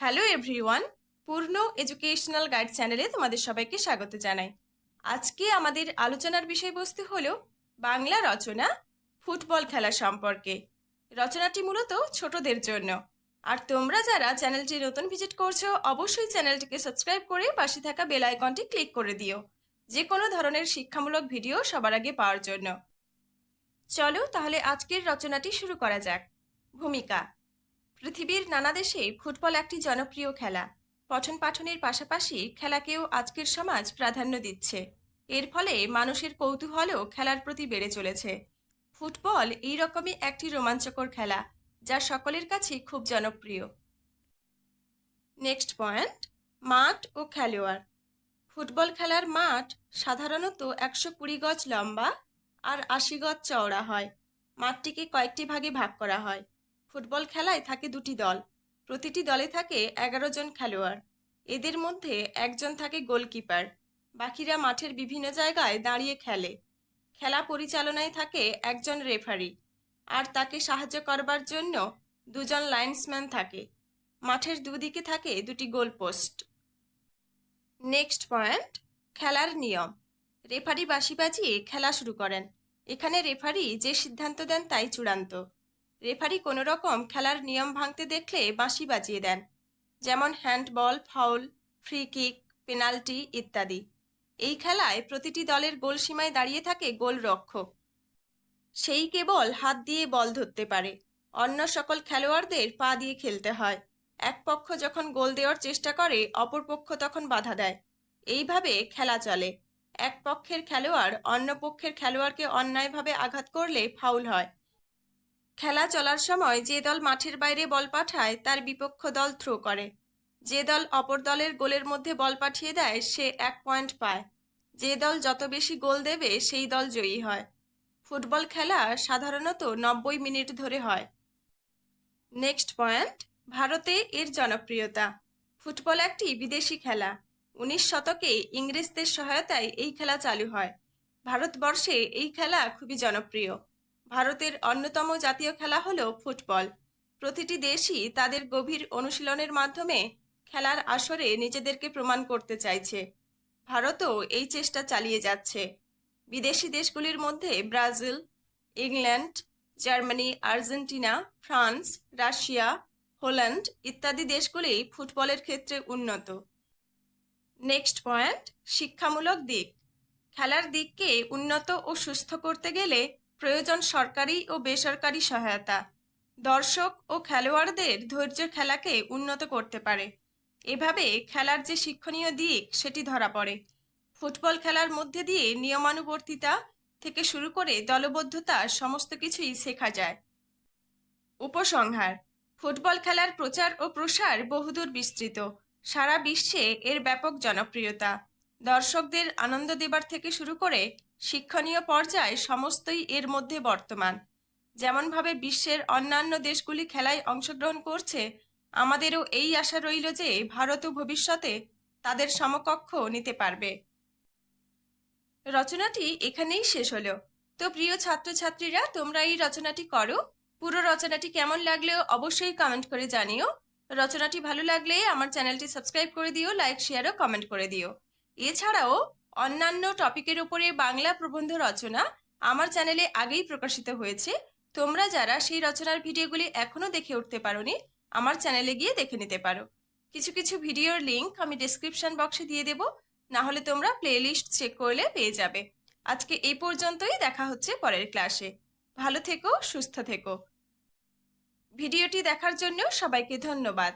Hello everyone Purna educational guide চ্যানেলে তোমাদের সবাইকে স্বাগত জানাই। আজকে আমাদের আলোচনার বিষয়বস্তু হলো বাংলা রচনা, ফুটবল খেলা সম্পর্কে। রচনাটি মূলত ছোটদের জন্য। আর তোমরা যারা চ্যানেলটি নতুন ভিজিট করছ, অবশ্যই চ্যানেলটিকে সাবস্ক্রাইব করে পাশে থাকা বেল আইকনটি ক্লিক করে দিও। যে কোনো ধরনের শিক্ষামূলক ভিডিও সবার আগে পাওয়ার জন্য। চলো তাহলে আজকের রচনাটি শুরু করা যাক। ভূমিকা পৃথিবীর নানা দেশে ফুটবল একটি জনপ্রিয় খেলা। পঠন পাঠনের পাশাপাশি খেলাকেও আজকের সমাজ প্রাধান্য দিচ্ছে। এর ফলে মানুষের কৌতূহলও খেলার প্রতি বেড়ে চলেছে। ফুটবল এই রকমই একটি রোমাঞ্চকর খেলা, যা সকলের কাছে খুব জনপ্রিয়। নেক্সট পয়েন্ট, মাঠ ও খেলোয়াড়। ফুটবল খেলার মাঠ সাধারণত একশো কুড়ি গজ লম্বা আর আশি গজ চওড়া হয়। মাঠটিকে কয়েকটি ভাগে ভাগ করা হয়। ফুটবল খেলায় থাকে দুটি দল। প্রতিটি দলে থাকে এগারো জন খেলোয়াড়। এদের মধ্যে একজন থাকে গোলকিপার। বাকিরা মাঠের বিভিন্ন জায়গায় দাঁড়িয়ে খেলে। খেলা পরিচালনায় থাকে একজন রেফারি। আর তাকে সাহায্য করবার জন্য দুজন লাইন্সম্যান থাকে। মাঠের দুদিকে থাকে দুটি গোলপোস্ট। নেক্সট পয়েন্ট, খেলার নিয়ম। রেফারি বাসি বাজিয়ে খেলা শুরু করেন। এখানে রেফারি যে সিদ্ধান্ত দেন তাই চূড়ান্ত। রেফারি কোনো রকম খেলার নিয়ম ভাঙতে দেখলে বাঁশি বাজিয়ে দেন, যেমন handball, foul, free kick, penalty ইত্যাদি। এই খেলায় প্রতিটি দলের গোল সীমায় দাঁড়িয়ে থাকে গোলরক্ষক। সেই কেবল হাত দিয়ে বল ধরতে পারে। অন্য সকল খেলোয়াড়দের পা দিয়ে খেলতে হয়। এক পক্ষ যখন গোল দেওয়ার চেষ্টা করে, অপর পক্ষ তখন বাধা দেয়। এইভাবে খেলা চলে। এক পক্ষের খেলোয়াড় অন্য পক্ষের খেলোয়াড়কে অন্যায়ভাবে আঘাত করলে ফাউল হয়। খেলা চলার সময় যে দল মাঠের বাইরে বল পাঠায়, তার বিপক্ষ দল থ্রো করে। যে দল অপর দলের গোলের মধ্যে বল পাঠিয়ে দেয়, সে এক পয়েন্ট পায়। যে দল যত বেশি গোল দেবে, সেই দল জয়ী হয়। ফুটবল খেলা সাধারণত নব্বই মিনিট ধরে হয়। নেক্সট পয়েন্ট ভারতে এর জনপ্রিয়তা। ফুটবল একটি বিদেশি খেলা। উনিশ শতকে ইংরেজদের সহায়তায় এই খেলা চালু হয়। ভারতবর্ষে এই খেলা খুবই জনপ্রিয়। ভারতের অন্যতম জাতীয় খেলা হলো ফুটবল। প্রতিটি দেশই তাদের গভীর অনুশীলনের মাধ্যমে খেলার আসরে নিজেদেরকে প্রমাণ করতে চাইছে। ভারতও এই চেষ্টা চালিয়ে যাচ্ছে। বিদেশি দেশগুলির মধ্যে Brazil, England, Germany, Argentina, France, Russia, Holland ইত্যাদি দেশগুলি ফুটবলের ক্ষেত্রে উন্নত। নেক্সট পয়েন্ট, শিক্ষামূলক দিক। খেলার দিককে উন্নত ও সুস্থ করতে গেলে প্রয়োজন সরকারি ও বেসরকারি সহায়তা। দর্শক ও খেলোয়াড়দের ধৈর্য খেলাকে উন্নত করতে পারে। এভাবে খেলার যে শিক্ষণীয় দিক, সেটি ধরা পড়ে। ফুটবল খেলার মধ্যে দিয়ে নিয়মানুবর্তিতা থেকে শুরু করে দলবদ্ধতা, সমস্ত কিছুই শেখা যায়। উপসংহার, ফুটবল খেলার প্রচার ও প্রসার বহুদূর বিস্তৃত। সারা বিশ্বে এর ব্যাপক জনপ্রিয়তা। দর্শকদের আনন্দ দেবার থেকে শুরু করে শিক্ষণীয় পর্যায় সমস্তই এর মধ্যে বর্তমান। যেমনভাবে বিশ্বের অন্যান্য দেশগুলি খেলায় অংশগ্রহণ করছে, আমাদেরও এই আশা রইল যে ভারতও ভবিষ্যতে তাদের সমকক্ষ নিতে পারবে। রচনাটি এখানেই শেষ হলো। তো প্রিয় ছাত্রছাত্রীরা, তোমরা এই রচনাটি করো। পুরো রচনাটি কেমন লাগলেও অবশ্যই কমেন্ট করে জানিও। রচনাটি ভালো লাগলে আমার চ্যানেলটি সাবস্ক্রাইব করে দিও লাইক শেয়ার ও কমেন্ট করে দিও। এছাড়াও অন্যান্য টপিকের উপরে বাংলা প্রবন্ধ রচনা আমার চ্যানেলে আগেই প্রকাশিত হয়েছে। তোমরা যারা সেই রচনার ভিডিওগুলি এখনও দেখে উঠতে পারোনি, আমার চ্যানেলে গিয়ে দেখে নিতে পারো। কিছু কিছু ভিডিওর লিংক আমি ডেসক্রিপশন বক্সে দিয়ে দেব না হলে তোমরা প্লেলিস্ট চেক করলে পেয়ে যাবে। আজকে এই পর্যন্তই, দেখা হচ্ছে পরের ক্লাসে ভালো থেকো, সুস্থ থেকো। ভিডিওটি দেখার জন্য সবাইকে ধন্যবাদ।